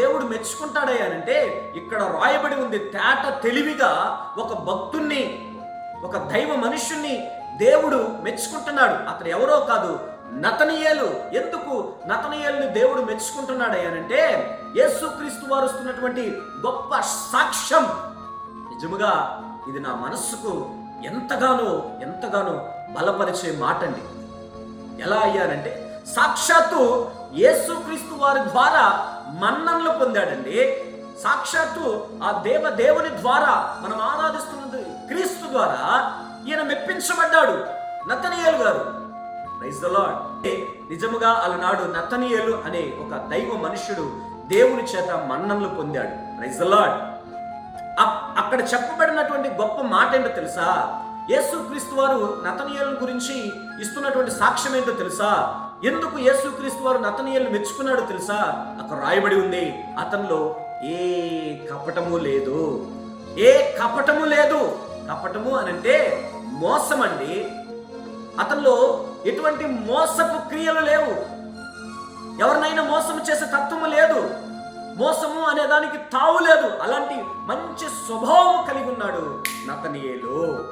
దేవుడు మెచ్చుకుంటాడయ్యానంటే ఇక్కడ రాయబడి ఉంది తేట తెలివిగా ఒక భక్తుణ్ణి ఒక దైవ మనుష్యుణ్ణి దేవుడు మెచ్చుకుంటున్నాడు. అతను ఎవరో కాదు నతనియేలు. ఎందుకు నతనియేలుని దేవుడు మెచ్చుకుంటున్నాడయ్యానంటే యేసుక్రీస్తు వారు వస్తున్నటువంటి గొప్ప సాక్ష్యం. నిజముగా ఇది నా మనస్సుకు ఎంతగానో ఎంతగానో బలపరిచే మాట అండి ఎలా అయ్యారంటే సాక్షాత్తు యేసుక్రీస్తు వారి ద్వారా మన్ననలు పొందాడండి. సాక్షాత్తు ఆ దేవ దేవుని ద్వారా మనం ఆరాధిస్తున్నది క్రీస్తు ద్వారా ఈయన మెప్పించబడ్డాడు. నతనియేలు గారు. ప్రైజ్ ద లార్డ్ నిజముగా అలనాడు నతనియేలు అనే ఒక దైవ మనుష్యుడు దేవుని చేత మన్ననలు పొందాడు. ప్రైజ్ ద అప్- అక్కడ చెప్పబడినటువంటి గొప్ప మాట ఏంటో తెలుసా? యేసుక్రీస్తు వారు నతనీయుల గురించి ఇస్తున్నటువంటి సాక్ష్యం ఏంటో తెలుసా? ఎందుకు యేసుక్రీస్తు వారు నతనీయులను మెచ్చుకున్నాడు తెలుసా? అక్కడ రాయబడి ఉంది అతనిలో ఏ కపటము లేదు. ఏ కపటము లేదు. కపటము అని అంటే మోసం అండి అతనిలో ఎటువంటి మోసపు క్రియలు లేవు. ఎవరినైనా మోసం చేసే తత్వము లేదు. మోసము అనే దానికి తావు లేదు. అలాంటి మంచి స్వభావం కలిగి ఉన్నాడు నతనియేలు.